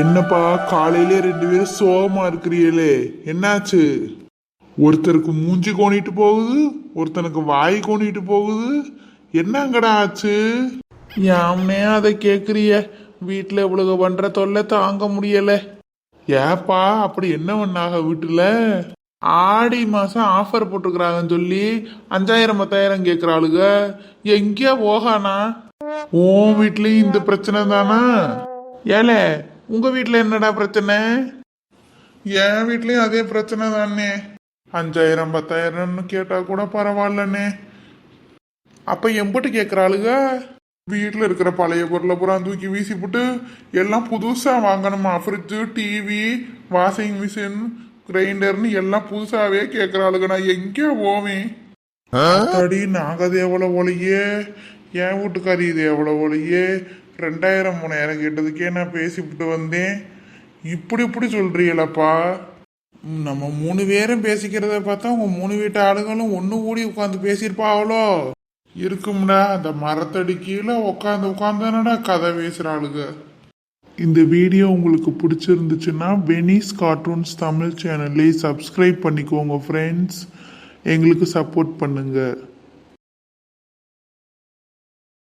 என்னப்பா காலையிலே ரெண்டு பேரும் சோகமா இருக்கிறீங்களே என்னாச்சு? ஒருத்தருக்கு மூஞ்சி கோணிட்டு போகுது ஒருத்தனுக்கு வாய் கோணிட்டு போகுது. என்னங்கடா ஆச்சு? யாமே அதை கேக்குறிய? வீட்டில் இவ்வளவு பண்ற தொல்லை தாங்க முடியல. ஏப்பா அப்படி என்ன பண்ணாக வீட்டுல? ஆடி மாசம் ஆஃபர் போட்டுக்கிறாங்கன்னு சொல்லி அஞ்சாயிரம் பத்தாயிரம் கேட்குறாளுக எங்கேயா போகானா? உன் வீட்லயும் இந்த பிரச்சனை தானா? ஏலே உங்க வீட்ல என்னடா பிரச்சனை? என் வீட்லயும் அதே பிரச்சனை தானே. அஞ்சாயிரம் பத்தாயிரம்னு கேட்டா கூட பரவாயில்லண்ணே. அப்ப எம்பிட்டு கேட்குறாளுக வீட்டில் இருக்கிற பழைய பொருளை பூரா தூக்கி வீசிப்புட்டு எல்லாம் புதுசா வாங்கணுமா? ஃப்ரிட்ஜு டிவி வாஷிங் மிஷின் கிரைண்டர்னு எல்லாம் புதுசாவே கேட்குறாளுக நான் எங்கே போவேன். எவ்வளோ ஒலையே என் வீட்டுக்காரி இது எவ்வளோ ஒலையே ரெண்டாயிரம் மூணாயிரம் கேட்டதுக்கே நான் பேசிவிட்டு வந்தேன். இப்படி இப்படி சொல்கிறீங்களப்பா நம்ம மூணு பேரும் பேசிக்கிறத பார்த்தா உங்கள் மூணு வீட்டு ஆளுங்களும் ஒன்று கூடி உட்காந்து பேசியிருப்பாவளோ. இருக்கும்டா அந்த மரத்தடி கீழே உட்காந்து உட்காந்துனடா கதை பேசுகிற ஆளுங்க இந்த வீடியோ உங்களுக்கு பிடிச்சிருந்துச்சுன்னா வெனிஸ் கார்ட்டூன்ஸ் தமிழ் சேனல்லே சப்ஸ்கிரைப் பண்ணிக்கோங்க ஃப்ரெண்ட்ஸ் எங்களுக்கு சப்போர்ட் பண்ணுங்கள்